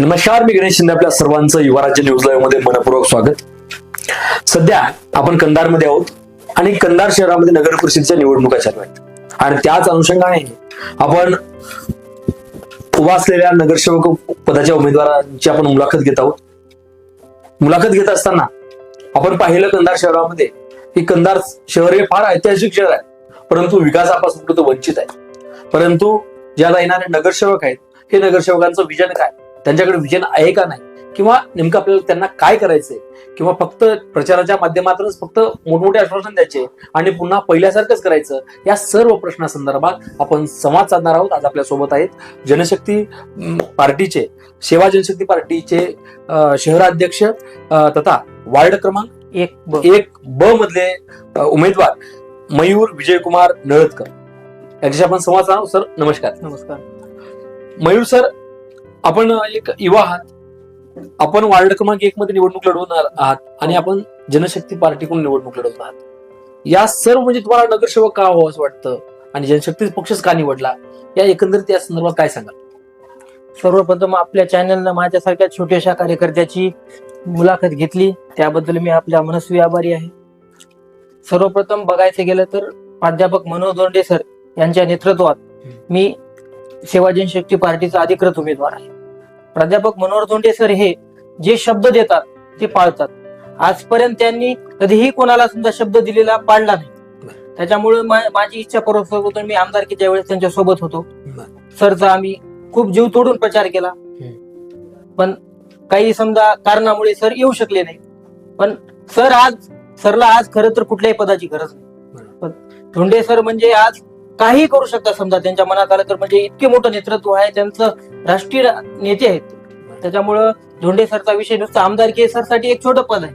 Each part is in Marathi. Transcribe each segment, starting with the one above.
नमस्कार मी गणेश शिंदे आपल्या सर्वांचं युवा राज्य न्यूज लाईव्हमध्ये मनपूर्वक स्वागत. सध्या आपण कंधारमध्ये आहोत आणि कंधार शहरामध्ये नगर परिषदेच्या निवडणुका चालू आहेत. आणि त्याच अनुषंगाने आपण उभा असलेल्या नगरसेवक पदाच्या उमेदवारांची आपण मुलाखत घेत आहोत. मुलाखत घेत असताना आपण पाहिलं कंधार शहरामध्ये की कंधार शहर हे फार ऐतिहासिक शहर आहे परंतु विकासापासून तो वंचित आहे. परंतु ज्याला येणारे नगरसेवक आहेत हे नगरसेवकांचं विजन काय? त्यांच्याकडे विजन आहे का नाही? किंवा नेमकं आपल्याला त्यांना काय करायचंय? किंवा फक्त प्रचाराच्या माध्यमातूनच फक्त मोठमोठे आश्वासन द्यायचे आणि पुन्हा पहिल्यासारखंच करायचं? या सर्व प्रश्नासंदर्भात आपण संवाद साधणार आहोत. आज आपल्यासोबत आहेत जनशक्ती पार्टीचे सेवा जनशक्ती पार्टीचे शहराध्यक्ष तथा वार्ड क्रमांक एक ब. एक ब मधले उमेदवार मयूर विजयकुमार नळदकर. यांच्याशी आपण संवाद साधू सर नमस्कार. नमस्कार. मयूर सर आपण एक युवा आहात. आपण वार्ड क्रमांक एक मध्ये निवडणूक लढवणार आहात आणि आपण जनशक्ती पार्टीकडून निवडणूक लढवत आहात. या सर्व म्हणजे तुम्हाला नगरसेवक का हो असं वाटतं? आणि जनशक्ती पक्षच का निवडला? या एकंदरीत या संदर्भात काय सांगाल? सर्वप्रथम आपल्या चॅनलनं माझ्यासारख्या छोट्याशा कार्यकर्त्याची मुलाखत घेतली. त्याबद्दल मी आपल्या मनस्वी आभारी आहे. सर्वप्रथम बघायचं गेलं तर प्राध्यापक मनोज दोंडे सर यांच्या नेतृत्वात मी सेवा जनशक्ती पार्टीचा अधिकृत उमेदवार आहे. प्राध्यापक मनोहर धोंडे सर हे जे शब्द देतात ते पाळतात. आजपर्यंत त्यांनी कधीही कोणाला समजा शब्द दिलेला पाळला नाही. त्याच्यामुळे मा- माझी इच्छा परत होतो मी आमदारकीच्या वेळेस त्यांच्यासोबत होतो. सरचा आम्ही खूप जीव तोडून प्रचार केला. पण काही समजा कारणामुळे सर येऊ शकले नाही. पण सर आज सरला आज खरं तर कुठल्याही पदाची गरज नाही. पण धोंडे सर म्हणजे आज काही करू शकतात समजा त्यांच्या मनात आलं तर म्हणजे इतके मोठं नेतृत्व आहे त्यांचं राष्ट्रीय नेते आहेत. त्याच्यामुळं धोंडे सरचा विषय नुसता आमदारकी सरसाठी एक छोटं पद आहे.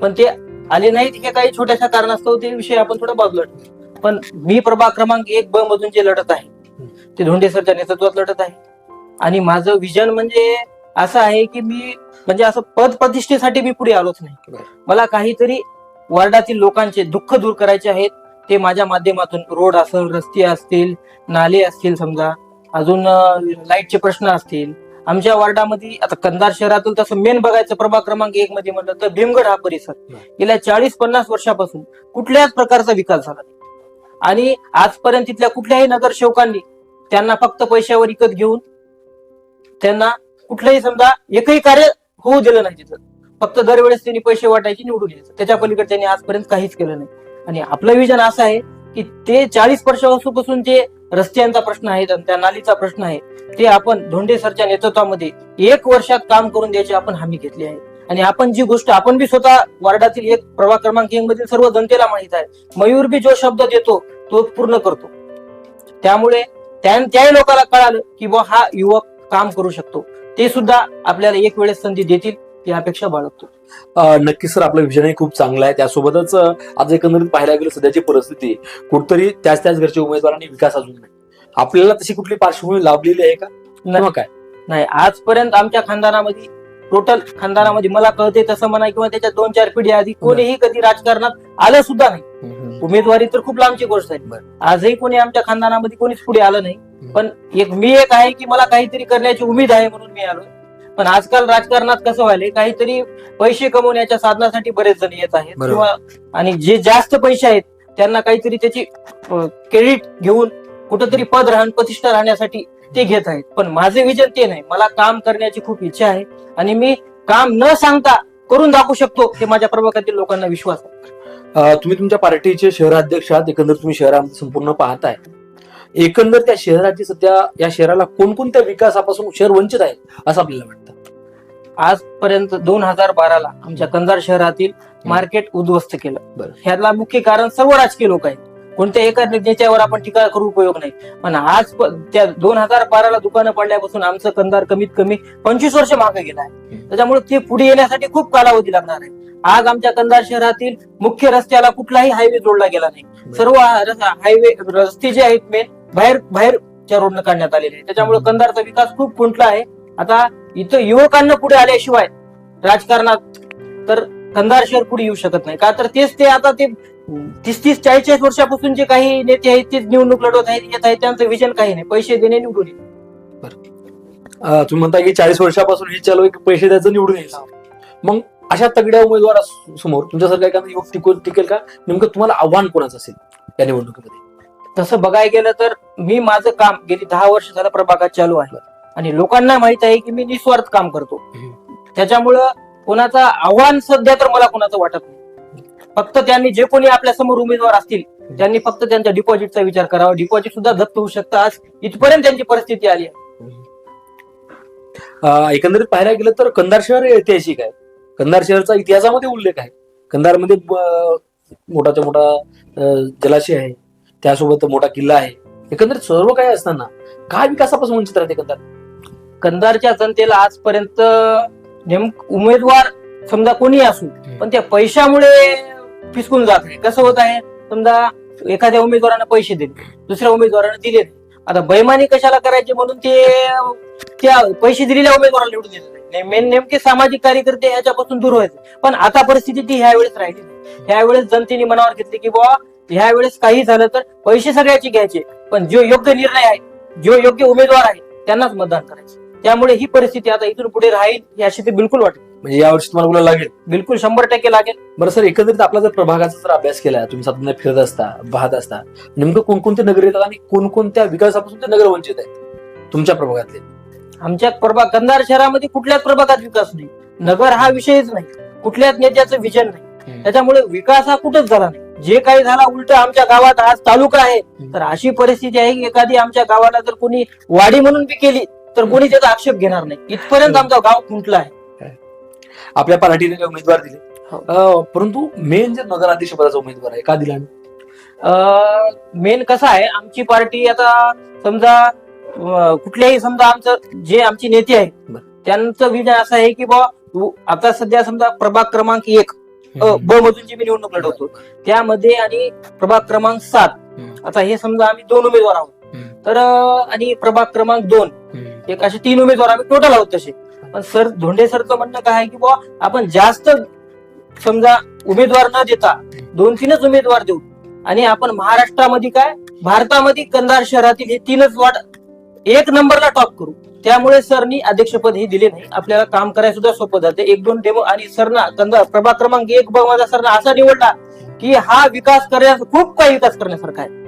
पण ते आले नाहीत हे काही छोट्याशा कारणास्तव ते विषय आपण थोडा बाजूला ठेवू पण मी प्रभाग क्रमांक एक ब मधून जे लढत आहे ते धोंडे सरच्या नेतृत्वात लढत आहे. आणि माझं विजन म्हणजे असं आहे की मी म्हणजे असं पद प्रतिष्ठेसाठी मी पुढे आलोच नाही. मला काहीतरी वार्डातील लोकांचे दुःख दूर करायचे आहेत ते माझ्या माध्यमातून रोड असेल रस्ते असतील नाले असतील समजा अजून लाईटचे प्रश्न असतील. आमच्या वार्डामध्ये आता कंधार शहरातून तसं मेन बघायचं प्रभाग क्रमांक एक मध्ये म्हटलं तर भीमगड हा परिसर. गेल्या चाळीस पन्नास वर्षापासून कुठल्याच प्रकारचा विकास झाला आणि आजपर्यंत तिथल्या कुठल्याही नगरसेवकांनी त्यांना फक्त पैशावर विकत घेऊन त्यांना कुठलंही समजा एकही कार्य होऊ दिलं नाही तिथं. फक्त दरवेळेस त्यांनी पैसे वाटायचे निवडून यायचं. त्याच्या पलीकडे त्यांनी आजपर्यंत काहीच केलं नाही. आणि आपलं विजन असं आहे की ते चाळीस वर्षापासून जे रस्त्यांचा प्रश्न आहे त्या नालीचा प्रश्न आहे ते आपण धोंडे सरच्या नेतृत्वामध्ये एक वर्षात काम करून द्यायची आपण हमी घेतली आहे. आणि आपण जी गोष्ट आपण बी स्वतः वार्डातील एक प्रभाग क्रमांक एक मधील सर्व जनतेला माहीत आहे. मयूर बी जो शब्द देतो तो पूर्ण करतो. त्यामुळे त्या त्याही लोकांना कळालं की बुवा हा युवक काम करू शकतो. ते सुद्धा आपल्याला एक वेळेस संधी देतील. ही अपेक्षा बाळगतो. अं, नक्कीच सर आपलं विजनही खूप चांगलं आहे. त्यासोबतच आज एकंदरीत पाहायला गेलं सध्याची परिस्थिती कुठतरी त्याच त्याच घरच्या उमेदवारांनी विकास अजून नाही. आपल्याला तशी कुठली पार्श्वभूमी लाभलेली आहे का? काय? नाही आजपर्यंत आमच्या खानदानामध्ये टोटल खानदानामध्ये मला कळते तसं म्हणा किंवा त्याच्या दोन चार पिढी आधी कोणीही कधी राजकारणात आलं सुद्धा नाही. उमेदवारी तर खूप लांबची गोष्ट आहे. बरं. आजही कोणी आमच्या खानदानामध्ये कोणीच पुढे आलं नाही. पण एक मी एक आहे की मला काहीतरी करण्याची उमेद आहे म्हणून मी आलो पण आजकाल राजकारणात कसं व्हायलंय काहीतरी पैसे कमवण्याच्या साधनासाठी बरेच जण येत आहेत. किंवा आणि जे जास्त पैसे आहेत त्यांना काहीतरी त्याची क्रेडिट घेऊन कुठंतरी पद राहण प्रतिष्ठा राहण्यासाठी ते घेत आहेत. पण माझे विजन ते नाही. मला काम करण्याची खूप इच्छा आहे. आणि मी काम न सांगता करून दाखवू शकतो हे माझ्या प्रभागातील लोकांना विश्वास आहे. तुम्ही तुमच्या पार्टीचे शहराध्यक्ष आहात एकंदर तुम्ही शहरामध्ये संपूर्ण पाहताय. एकंदर त्या शहराची सध्या या शहराला कोणकोणत्या विकासापासून शहर वंचित आहे असं आपल्याला वाटतं? आजपर्यंत दोन हजार बाराला आमच्या कंधार शहरातील मार्केट उद्ध्वस्त केलं. ह्याला मुख्य कारण सर्व राजकीय लोक आहेत. कोणत्या एका नेत्यावर आपण टीका करू उपयोग नाही. पण आज त्या दोन हजार बाराला दुकानं पडल्यापासून आमचं कंधार कमीत कमी पंचवीस वर्ष मागे गेलं आहे. त्याच्यामुळे ते पुढे येण्यासाठी खूप कालावधी लागणार आहे. आज आमच्या कंधार शहरातील मुख्य रस्त्याला कुठलाही हायवे जोडला गेला नाही. सर्व हायवे रस्ते जे आहेत मेन बाहेर बाहेरच्या रोडनं काढण्यात आलेले आहेत. त्याच्यामुळे कंधारचा विकास खूप खुंटला आहे. आता इथं युवकांना पुढे आल्याशिवाय राजकारणात तर कंधार शहर पुढे येऊ शकत नाही. का तर तेच ते आता ते तीस तीस चाळीस चाळीस वर्षापासून जे काही नेते आहेत तेच निवडणूक लढवत आहेत येत आहेत त्यांचं विजन काही नाही. पैसे देणे निवडून तुम्ही म्हणता की चाळीस वर्षापासून हे चालू आहे की पैसे द्यायचं निवडून यायचं. मग अशा तगड्या उमेदवारा समोर तुमच्यासारखा एखादा युवक टिकून टिकेल का? नेमकं तुम्हाला आव्हान कोणाचं असेल या निवडणुकीमध्ये? तसं बघायला गेलं तर मी माझं काम गेली दहा वर्ष झालं प्रभागात चालू आहे. आणि लोकांना माहीत आहे की मी निस्वार्थ काम करतो. त्याच्यामुळं कोणाचं आव्हान सध्या तर मला कोणाचं वाटत नाही. फक्त त्यांनी जे कोणी आपल्यासमोर उमेदवार असतील त्यांनी फक्त त्यांच्या डिपॉझिटचा विचार करावा. डिपॉझिट सुद्धा जप्त होऊ शकतं आज इथपर्यंत त्यांची परिस्थिती आली आहे. एकंदरीत पाहायला गेलं तर कंधार शहर ऐतिहासिक आहे. कंधार शहरचा इतिहासामध्ये उल्लेख आहे. कंधारमध्ये मोठा मोठा जलाशय आहे. त्यासोबत मोठा किल्ला आहे. एकंदरीत सर्व काही असताना काय विकासापासून वंचित राहते कंधार? कंधारच्या जनतेला आजपर्यंत नेमक उमेदवार समजा कोणी असू पण त्या पैशामुळे फिसकून जात आहे कसं होत आहे? समजा एखाद्या उमेदवारानं पैसे दिले दुसऱ्या उमेदवारानं दिले. आता बैमानी कशाला करायचे म्हणून ते त्या पैसे दिलेल्या उमेदवाराला निवडून नाही. मेन नेमके सामाजिक कार्यकर्ते याच्यापासून दूर व्हायचे. पण आता परिस्थिती ती ह्या वेळेस राहिली नाही. ह्या वेळेस जनतेने मनावर घेतली की बुवा ह्या वेळेस काही झालं तर पैसे सगळ्याचे घ्यायचे. पण जो योग्य निर्णय आहे जो योग्य उमेदवार आहे त्यांनाच मतदान करायचं. त्यामुळे ही परिस्थिती आता इथून पुढे राहील याशी ते बिलकुल वाटत म्हणजे यावर्षी तुम्हाला बोलायला लागेल. बिलकुल शंभर टक्के लागेल. बरं सर एकंदरीत आपला जर प्रभागाचा जर अभ्यास केला तुम्ही सातत्याने फिरत असता पाहत असता नेमकं कोणकोणते नगर येतात आणि कोणकोणत्या विकासापासून ते नगर वंचित आहेत तुमच्या प्रभागातले? आमच्या प्रभाग कंधार शहरामध्ये कुठल्याच प्रभागात विकास नाही. नगर हा विषयच नाही. कुठल्याच नेत्याचं विजन नाही. त्याच्यामुळे विकास हा कुठंच झाला नाही. जे काही झाला उलट आमच्या गावात आज तालुका आहे. तर अशी परिस्थिती आहे की एखादी आमच्या गावाला जर कोणी वाडी म्हणून बी केली तर कोणी त्याचा आक्षेप घेणार नाही. इथपर्यंत आमचं गाव खुंटलं आहे. आपल्या पार्टीने काही उमेदवार दिले. हो. अं, परंतु मेन जे नगराध्यक्ष पदाचा उमेदवार आहे का दिला मेन कसं आहे आमची पार्टी आता समजा अं, कुठल्याही समजा आमचं जे आमचे नेते आहेत बरं. त्यांचं विजन असं आहे की बा आता सध्या समजा प्रभाग क्रमांक एक अ, ब मधून जी मी निवडणूक लढवतो. त्यामध्ये आणि प्रभाग क्रमांक सात हम्म. आता हे समजा आम्ही दोन उमेदवार आहोत. हम्म. तर अ, आणि प्रभाग क्रमांक दोन एक असे तीन उमेदवार आम्ही टोटल आहोत तसे. पण सर धोंडे सरचं म्हणणं काय आहे की बुवा आपण जास्त समजा उमेदवार न देता दोन तीनच उमेदवार देऊ. आणि आपण महाराष्ट्रामध्ये काय भारतामध्ये कंधार शहरातील हे तीनच वार्ड एक नंबरला टॉप करू. त्यामुळे सरनी अध्यक्षपद हे दिले नाही. आपल्याला काम करायला सुद्धा सोपं जाते. एक दोन डेमो आणि सरना कंधार प्रभाग क्रमांक एक बघ माझा सरना असा निवडला की हा विकास करण्यास खूप काही विकास करण्यासारखा आहे.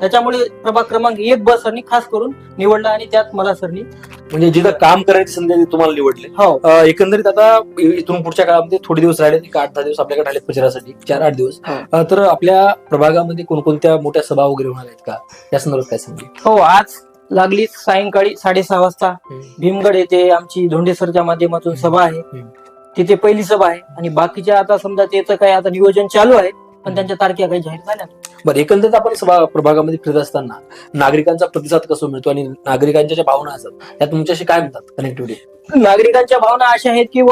त्याच्यामुळे प्रभाग क्रमांक एक ब सरनी खास करून निवडला आणि त्यात मला सरनी म्हणजे जिथं काम करायची संधी तुम्हाला निवडले. हो. अं, एकंदरीत आता इथून पुढच्या काळामध्ये थोडे दिवस राहिले एक आठ दहा दिवस आपल्याकडे राहिले प्रचारासाठी चार आठ दिवस. हो. अं, तर आपल्या प्रभागामध्ये कोणकोणत्या मोठ्या सभा वगैरे होणार आहेत का? या संदर्भात काय सांगेल? हो आज लागली सायंकाळी साडेसहा वाजता. भीमगड येथे आमची धोंडेसरच्या माध्यमातून सभा आहे. हम्म. तिथे पहिली सभा आहे. आणि बाकीच्या आता समजा त्याचं काय आता नियोजन चालू आहे पण त्यांच्या तारख्या काही जाहीर झाल्या. बरं एकंदरीत आपण सभा प्रभागामध्ये फिरत असताना नागरिकांचा प्रतिसाद कसा मिळतो आणि नागरिकांच्या ज्या भावना असतात त्या तुमच्याशी काय म्हणतात कनेक्टिव्हिटी नागरिकांच्या भावना अशा आहेत की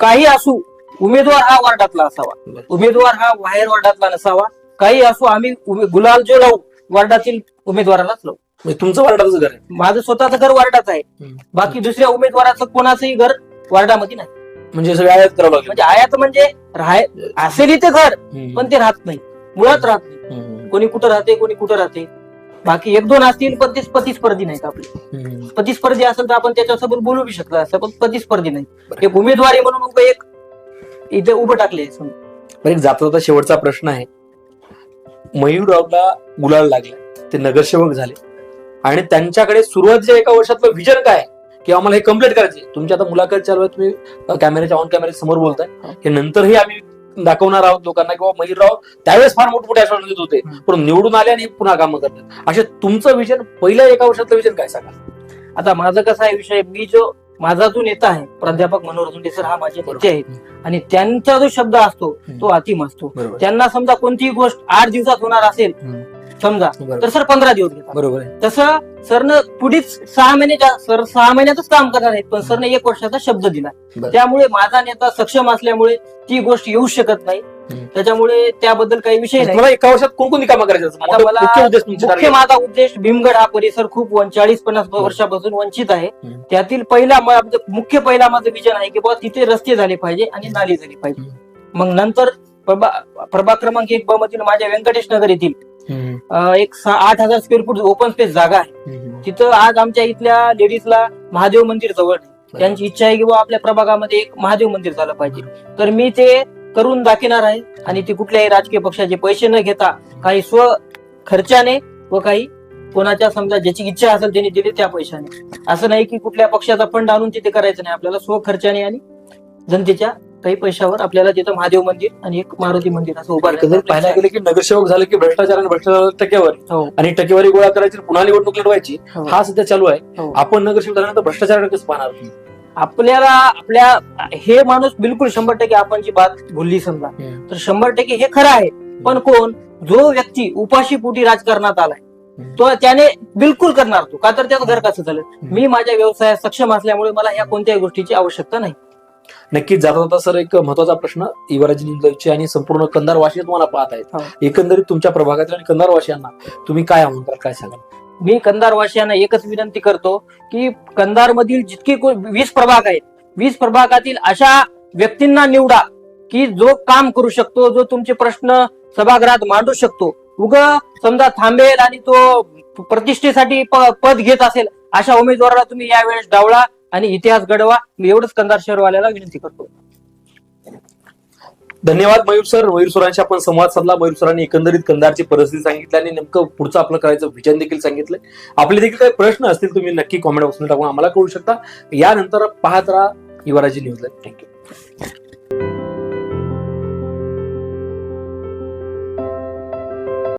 काही असू उमेदवार हा वार्डातला असावा. उमेदवार हा बाहेर वार्डातला नसावा. काही असू आम्ही गुलाल जो लावू वार्डातील उमेदवारालाच लावू. म्हणजे तुमचं वार्डाचं घर आहे? माझं स्वतःचं घर वार्डात आहे. बाकी दुसऱ्या उमेदवाराचं कोणाचंही घर वार्डामध्ये नाही. म्हणजे सगळे आयात करावं लागेल. म्हणजे आयात म्हणजे राहाय असेल इथे घर. पण ते राहत नाही मुळात राहत नाही. कोणी कुठं राहते कोणी कुठं राहते बाकी एक दोन असतील पण ते प्रतिस्पर्धी नाहीत आपले. प्रतिस्पर्धी असेल तर आपण त्याच्यासोबत बोलू बी शकतो असं पण प्रतिस्पर्धी नाही. एक उमेदवारी म्हणून एक इथे उभं टाकले एक जाता जाता शेवटचा प्रश्न आहे मयूररावला गुलाल लागला ते नगरसेवक झाले आणि त्यांच्याकडे सुरुवातीच्या एका वर्षातलं विजन काय? की आम्हाला हे कंप्लीट करायचे तुमची आता मुलाखत चालू आहे तुम्ही कॅमेऱ्याच्या ऑन कॅमेऱ्या समोर बोलताय. हे. नंतरही आम्ही दाखवणार आहोत लोकांना किंवा मयूरराव त्यावेळेस फार मोठमोठे आश्वासन देत होते. पण निवडून आले आणि पुन्हा कामं करतात. असे तुमचं विजन पहिल्या एका वर्षातलं विजन काय सांगा आता माझं कसं आहे विषय मी जो माझा जो नेता आहे प्राध्यापक मनोहर धुंडे सर हा माझे नेते आहेत. आणि त्यांचा जो शब्द असतो तो अतिम असतो. त्यांना समजा कोणतीही गोष्ट आठ दिवसात होणार असेल. समजा बरोबर तर सर पंधरा दिवस घेतात बरोबर आहे तसं सरनं पुढीच सहा महिने जा- सर सहा महिन्यातच काम करणार आहेत पण सरने एक वर्षाचा शब्द दिला बरं. त्यामुळे माझा नेता सक्षम असल्यामुळे ती गोष्ट येऊ शकत नाही हम्म. त्याच्यामुळे त्याबद्दल काही विषय नाही मला एका वर्षात कोणकोणती कामं करायची आहेत? आता मोठं- मला मुख्य उद्देश तुमचे मुख्य target. माझा उद्देश भीमगड हा परिसर खूप चाळीस पन्नास वर्षापासून वंचित आहे हम्म. त्यातील पहिला मा- मुख्य पहिला माझं विजन आहे की बाबा तिथे रस्ते झाले पाहिजे आणि नाली झाली पाहिजे मग नंतर प्रभा प्रभाग क्रमांक एक ब मधील माझ्या व्यंकटेश नगर येथील. अं, एक सहा आठ हजार स्क्वेअर फूट ओपन स्पेस जागा आहे. तिथं आज आमच्या इथल्या लेडीजला महादेव मंदिर जवळ त्यांची इच्छा आहे की बुवा आपल्या प्रभागामध्ये एक महादेव मंदिर झालं पाहिजे. तर मी ते करून दाखवणार आहे आणि ते कुठल्याही राजकीय पक्षाचे पैसे न घेता काही स्व खर्चाने व काही कोणाच्या समजा ज्याची इच्छा असेल त्यांनी दिली त्या पैशाने. असं नाही की कुठल्या पक्षाचा फंड आणून तिथे करायचं नाही. आपल्याला स्व खर्चाने आणि जनतेच्या काही पैशावर आपल्याला तिथं महादेव मंदिर आणि एक मारुती मंदिर असं एकंदरीत पाहायला उभारलं गेलं की नगरसेवक झाले की भ्रष्टाचार आणि भ्रष्टाचार टक्केवारी. हो. आणि टक्केवारी गोळा करायची पुन्हा निवडणूक लढवायची हो. हा सध्या चालू आहे. हो. आपण नगरसेवक झाल्यानंतर भ्रष्टाचार कसं पाहणार? आपल्याला आपल्या हे माणूस बिलकुल शंभर टक्के आपण जी बात बोलली समजा हम्म. तर शंभर टक्के हे खरं आहे. पण कोण? जो व्यक्ती उपाशी पोटी राजकारणात आलाय हम्म. तो त्याने बिलकुल करणार तो. का तर त्याचं घर कसं झालं? मी माझ्या व्यवसायात सक्षम असल्यामुळे मला ह्या कोणत्याही गोष्टीची आवश्यकता नाही. नक्कीच जाता जाता सर एक महत्त्वाचा प्रश्न युवराज आणि संपूर्ण कंधार वाशी तुम्हाला पाहत आहेत. हो. एकंदरीत तुमच्या प्रभागातील आणि कंधार वासियांना तुम्ही काय कराल काय सांगाल? मी कंधारवासियांना एकच विनंती करतो की कंधार मधील जितके वीस प्रभाग आहेत वीस प्रभागातील अशा व्यक्तींना निवडा की जो काम करू शकतो जो तुमचे प्रश्न सभागृहात मांडू शकतो. उग समजा थांबेल आणि तो प्रतिष्ठेसाठी पद घेत असेल अशा उमेदवाराला तुम्ही यावेळेस डावळा आणि इतिहास घडवा. मी एवढंच कंदार शहरवाल्याला विनंती करतो. धन्यवाद मयूर सर. मयूर सरांशी आपण संवाद साधला. मयूर सरांनी एकंदरीत कंधारची परिस्थिती सांगितली आणि नेमकं पुढचं आपलं करायचं विजन देखील सांगितलं आपले देखील काही प्रश्न असतील तुम्ही नक्की कॉमेंट बॉक्समध्ये टाकून आम्हाला कळू शकता. यानंतर पाहत राहा युवराजी न्यूजला. थँक्यू